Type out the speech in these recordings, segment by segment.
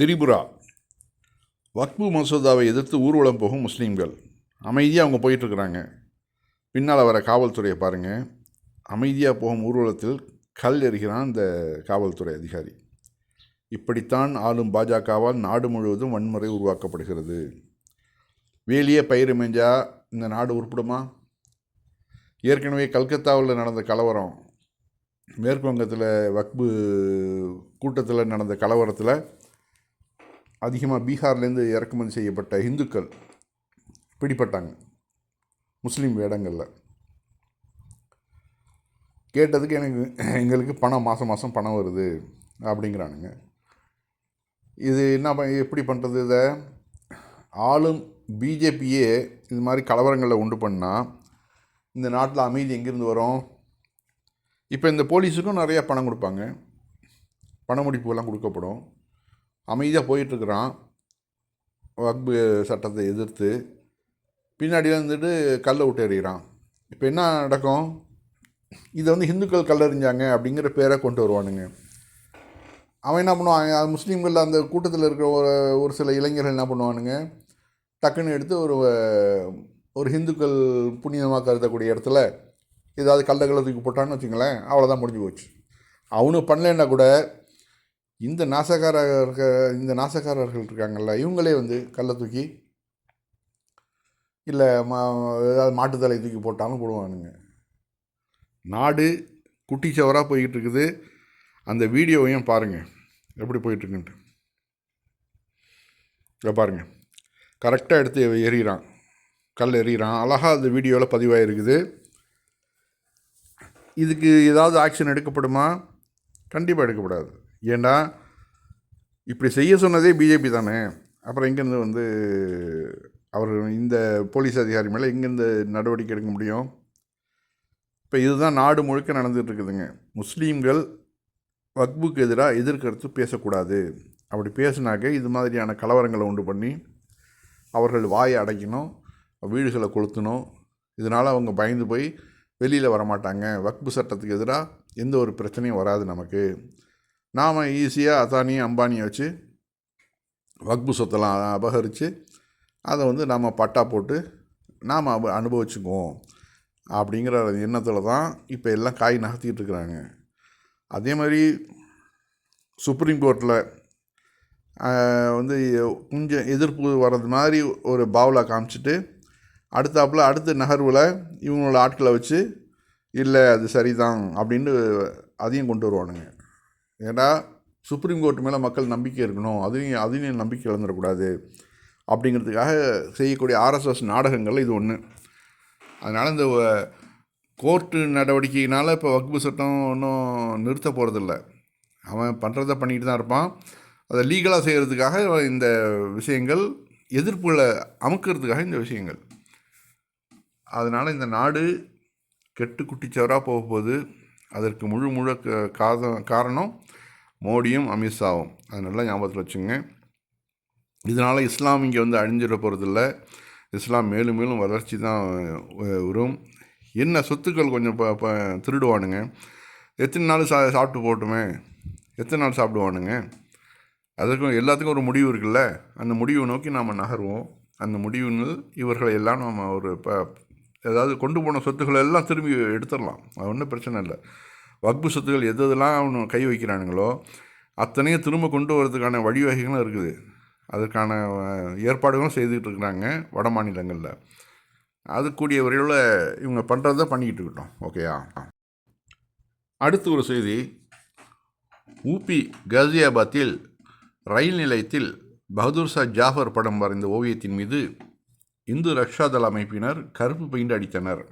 திரிபுரா. வக்பு மசோதாவை எதிர்த்து ஊர்வலம் போகும் முஸ்லீம்கள். அமைதியாக அவங்க போயிட்டுருக்குறாங்க. பின்னால் வர காவல்துறையை பாருங்கள் அமைதியாக போகும் ஊர்வலத்தில் கல் எறிகிறான் இந்த காவல்துறை அதிகாரி. இப்படித்தான் ஆளும் பாஜகவால் நாடு முழுவதும் வன்முறை உருவாக்கப்படுகிறது. வேலியே பயிர் மேஞ்சா இந்த நாடு உருப்பிடுமா? ஏற்கனவே கல்கத்தாவில் நடந்த கலவரம் மேற்கு வங்கத்தில் வக்பு கூட்டத்தில் நடந்த கலவரத்தில் அதிகமாக பீகார்லேருந்து இறக்குமதி செய்யப்பட்ட இந்துக்கள் பிடிப்பட்டாங்க முஸ்லீம் வேடங்களில். கேட்டதுக்கு எனக்கு எங்களுக்கு பணம் மாதம் மாதம் பணம் வருது அப்படிங்கிறானுங்க. இது என்ன எப்படி பண்ணுறது இதை? ஆளும் பிஜேபியே இது மாதிரி கலவரங்களை உண்டு பண்ணால் இந்த நாட்டில் அமைதி எங்கேருந்து வரும்? இப்போ இந்த போலீஸுக்கும் நிறையா பணம் கொடுப்பாங்க. பண முடிப்புகள்லாம் கொடுக்கப்படும். அமைதியாக போயிட்டுருக்குறான். வக்பு சட்டத்தை எதிர்த்து பின்னாடி வந்துட்டு கல்லை விட்டு எறிகிறான். இப்போ என்ன நடக்கும்? இதை வந்து ஹிந்துக்கள் கல்லறிஞ்சாங்க அப்படிங்கிற பேரை கொண்டு வருவானுங்க. அவன் என்ன பண்ணுவான்? முஸ்லீம்கள் அந்த கூட்டத்தில் இருக்கிற ஒரு ஒரு சில இளைஞர்கள் என்ன பண்ணுவானுங்க? டக்குன்னு எடுத்து ஒரு ஒரு ஹிந்துக்கள் புனிதமாக கருதக்கூடிய இடத்துல ஏதாவது கல்லை தூக்கி போட்டான்னு வச்சுங்களேன் அவ்வளோதான் முடிஞ்சு போச்சு. அவனு பண்ணலைன்னா கூட இந்த நாசக்காரர் இந்த நாசக்காரர்கள் இருக்காங்கல்ல இவங்களே வந்து கல்லை தூக்கி இல்லை மா ஏதாவது மாட்டுத்தலை தூக்கி போட்டாலும் போடுவானுங்க. நாடு குட்டிச்சவராக போய்கிட்டு இருக்குது. அந்த வீடியோவையும் பாருங்கள் எப்படி போயிட்டுருக்குன்ட்டு இதை பாருங்கள் கரெக்டாக எடுத்து எறிகிறான். கல் எறிகிறான். அழகாக அந்த வீடியோவில் பதிவாயிருக்குது. இதுக்கு ஏதாவது ஆக்ஷன் எடுக்கப்படுமா? கண்டிப்பாக எடுக்கப்படாது. ஏன்னா இப்படி செய்ய சொன்னதே பிஜேபி தானே? அப்புறம் எங்கேருந்து வந்து அவர் இந்த போலீஸ் அதிகாரி மேலே எங்கேருந்து நடவடிக்கை எடுக்க முடியும்? இப்போ இதுதான் நாடு முழுக்க நடந்துகிட்டு இருக்குதுங்க முஸ்லீம்கள் வக்புக்கு எதிராக எதிர்கருத்து பேசக்கூடாது. அப்படி பேசினாக்க இது மாதிரியான கலவரங்களை உண்டு பண்ணி அவர்கள் வாயை அடைக்கணும் வீடுகளை கொளுத்தணும். இதனால் அவங்க பயந்து போய் வெளியில் வரமாட்டாங்க. வக்பு சட்டத்துக்கு எதிராக எந்த ஒரு பிரச்சனையும் வராது நமக்கு. நாம் ஈஸியாக அதானி அம்பானியை வச்சு வக்பு சொத்தெல்லாம் அபகரித்து அதை வந்து நாம் பட்டா போட்டு நாம் அப அனுபவிச்சுக்குவோம். அப்படிங்கிற எண்ணத்தில் தான் இப்போ எல்லாம் காய் நகர்த்திக்கிட்டு இருக்கிறாங்க. அதே மாதிரி சுப்ரீம் கோர்ட்டில் வந்து கொஞ்சம் எதிர்ப்பு வர்றது மாதிரி ஒரு பாவலா காமிச்சிட்டு அடுத்தாப்புல அடுத்த நகர்வில் இவங்களோட ஆட்களை வச்சு இல்லை அது சரிதான் அப்படின்னு அதையும் கொண்டு வருவானுங்க. ஏன்னா சுப்ரீம் கோர்ட் மேலே மக்கள் நம்பிக்கை இருக்கணும். அதையும் அதையும் நம்பிக்கை இழந்துடக்கூடாது அப்படிங்கிறதுக்காக செய்யக்கூடிய ஆர்எஸ்எஸ் நாடகங்கள் இது ஒன்று அதனால் இந்த கோர்ட்டு நடவடிக்கையினால் இப்போ வக்பு சட்டம் ஒன்றும் நிறுத்த போகிறதில்ல அவன் பண்ணுறத பண்ணிக்கிட்டு தான் இருப்பான். அதை லீகலாக செய்கிறதுக்காக இந்த விஷயங்கள் எதிர்ப்புகளை அமுக்கிறதுக்காக இந்த விஷயங்கள். அதனால் இந்த நாடு கெட்டு குட்டிச்சவராக போக போகுது அதற்கு முழு முழு காரணம் மோடியும் அமித்ஷாவும். அது நல்லா ஞாபகத்தில் வச்சுங்க இதனால் இஸ்லாம் இங்கே வந்து அழிஞ்சிட போகிறதில்ல இஸ்லாம் மேலும் மேலும் வளர்ச்சி தான் வரும். என்ன சொத்துக்கள் கொஞ்சம் ப ப திருடுவானுங்க. எத்தனை நாள் சா சாப்பிட்டு போட்டுமே? எத்தனை நாள் சாப்பிடுவானுங்க? அதுக்கும் எல்லாத்துக்கும் ஒரு முடிவு இருக்குல்ல. அந்த முடிவை நோக்கி நாம் நகர்வோம். அந்த முடிவுன்னு இவர்களை எல்லாம் நம்ம ஒரு இப்போ ஏதாவது கொண்டு போன சொத்துக்களை எல்லாம் திரும்பி எடுத்துடலாம். அது ஒன்றும் பிரச்சனை இல்லை. வக்பு சொத்துக்கள் எது எதெல்லாம் அவனு கை வைக்கிறானுங்களோ அத்தனையும் திரும்ப கொண்டு வரதுக்கான வழிவகைகளும் இருக்குது. அதற்கான ஏற்பாடுகளும் செய்துக்கிட்டு இருக்கிறாங்க வட மாநிலங்களில். அது கூடிய வரையில் இவங்க பண்ணுறத பண்ணிக்கிட்டு இருக்கட்டும். ஓகேயா அடுத்து ஒரு செய்தி. ஊபி காசியாபாத்தில் ரயில் நிலையத்தில் பகதூர் ஷா ஜாஃபர் படம் வரைந்த ஓவியத்தின் மீது இந்து ரக்ஷாதள அமைப்பினர் கருப்பு பெயிண்ட் அடித்தனர்.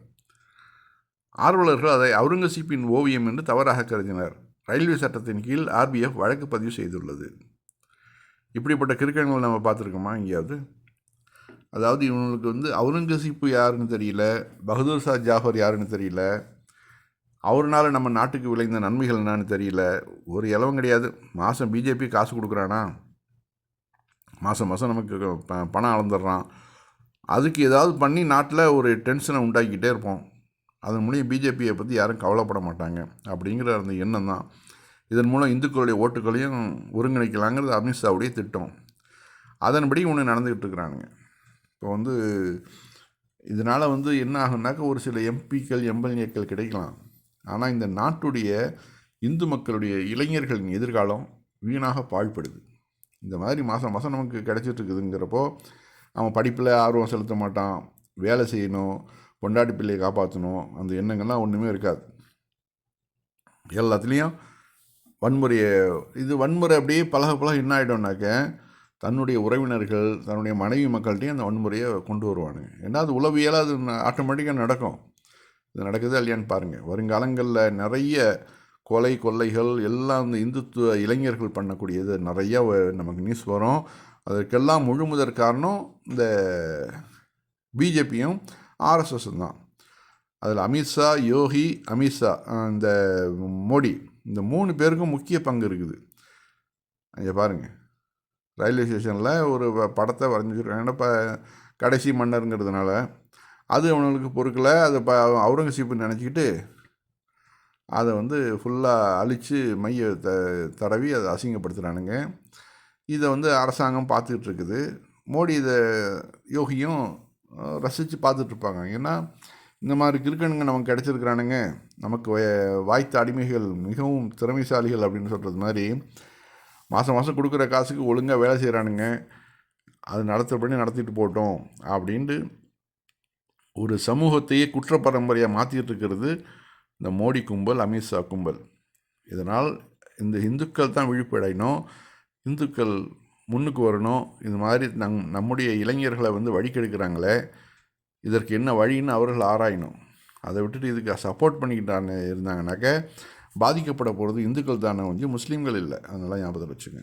ஆர்வலர்கள் அதை அவுரங்கசீப்பின் ஓவியம் என்று தவறாக கருதினர். ரயில்வே சட்டத்தின் கீழ் ஆர்பிஎஃப் வழக்கு பதிவு செய்துள்ளது. இப்படிப்பட்ட கிருக்கங்கள் நம்ம பார்த்துருக்கோமா எங்கேயாவது? அதாவது இவங்களுக்கு வந்து அவுரங்கசீப்பு யாருன்னு தெரியல பகதூர் ஷா ஜாஃபர் யாருன்னு தெரியல அவர்னால நம்ம நாட்டுக்கு விளைந்த நன்மைகள் என்னன்னு தெரியல. ஒரு இலவம் கிடையாது. மாதம் பிஜேபி காசு கொடுக்குறானா? மாதம் மாதம் நமக்கு பணம் அளந்துடுறான். அதுக்கு ஏதாவது பண்ணி நாட்டில் ஒரு டென்ஷனை உண்டாக்கிட்டே இருப்போம். அதன் மூலியம் பிஜேபியை பற்றி யாரும் கவலைப்பட மாட்டாங்க. அப்படிங்கிற அந்த எண்ணம் தான். இதன் மூலம் இந்துக்களுடைய ஓட்டுகளையும் ஒருங்கிணைக்கலாங்கிறது அமித்ஷாவுடைய திட்டம். அதன்படி ஒன்று நடந்துக்கிட்டு இருக்கிறானுங்க. இப்போ வந்து இதனால் வந்து என்ன ஆகுனாக்கா ஒரு சில எம்பிக்கள் எம்எல்ஏக்கள் கிடைக்கலாம். ஆனால் இந்த நாட்டுடைய இந்து மக்களுடைய இளைஞர்களின் எதிர்காலம் வீணாக பாழ்படுது. இந்த மாதிரி மாதம் மாதம் நமக்கு கிடச்சிட்ருக்குதுங்கிறப்போ அவன் படிப்பில் ஆர்வம் செலுத்த மாட்டான். வேலை செய்யணும். பொண்டாட்டி பிள்ளையை காப்பாற்றணும் அந்த எண்ணங்கள்லாம் ஒன்றுமே இருக்காது. எல்லாத்துலேயும் வன்முறையை இது வன்முறை அப்படியே பழக பழக என்ன ஆகிடும்னாக்க தன்னுடைய உறவினர்கள் தன்னுடைய மனைவி மக்கள்கிட்டையும் அந்த வன்முறையை கொண்டு வருவானுங்க. ஏன்னா அது உளவியலாக அது ஆட்டோமேட்டிக்காக நடக்கும். இது நடக்குது இல்லையான்னு பாருங்கள் வருங்காலங்களில் நிறைய கொலை கொள்ளைகள் எல்லாம் இந்த இந்துத்துவ இளைஞர்கள் பண்ணக்கூடியது நிறையா நமக்கு நியூஸ் வரும். அதற்கெல்லாம் முழு முதற் காரணம் இந்த பிஜேபியும் ஆர்எஸ்எஸ் தான். அதில் அமித்ஷா யோகி அமித்ஷா இந்த மோடி இந்த மூணு பேருக்கும் முக்கிய பங்கு இருக்குது. இங்கே பாருங்கள் ரயில்வே ஸ்டேஷனில் ஒரு படத்தை வரைஞ்சிருக்காங்க. ஏன்னா இப்போ கடைசி மன்னருங்கிறதுனால அது அவனுக்கு பொறுக்கலை. அதை ப அவுரங்கசீப்பு நினச்சிக்கிட்டு அதை வந்து ஃபுல்லாக அழித்து மைய த தடவி அதை அசிங்கப்படுத்துகிறானுங்க இதை வந்து அரசாங்கம் பார்த்துக்கிட்டு இருக்குது. மோடி இதை யோகியும் ரசித்து பார்த்துட்ருப்பாங்க. ஏன்னா இந்த மாதிரி கிறுக்கனுங்க நமக்கு கிடச்சிருக்கிறானுங்க. நமக்கு வாய்த்த அடிமைகள் மிகவும் திறமைசாலிகள் அப்படின்னு சொல்கிறது மாதிரி மாதம் மாதம் கொடுக்குற காசுக்கு ஒழுங்காக வேலை செய்கிறானுங்க அது நடத்தப்படி நடத்திட்டு போட்டோம் அப்படின்ட்டு ஒரு சமூகத்தையே குற்ற பரம்பரையாக மாற்றிட்டு இருக்கிறது இந்த மோடி கும்பல் அமித்ஷா கும்பல். இதனால் இந்த இந்துக்கள் தான் விழிப்படையணும். இந்துக்கள் முன்னுக்கு வரணும். இது மாதிரி நம் நம்முடைய இளைஞர்களை வந்து வழிக்கெடுக்கிறாங்களே இதற்கு என்ன வழின்னு அவர்கள் ஆராயணும். அதை விட்டுட்டு இதுக்கு சப்போர்ட் பண்ணிக்கிட்டாங்க இருந்தாங்கனாக்க பாதிக்கப்பட போகிறது இந்துக்கள் தானே வந்து முஸ்லீம்கள் இல்லை. அதனால் ஞாபகத்தில் வச்சுங்க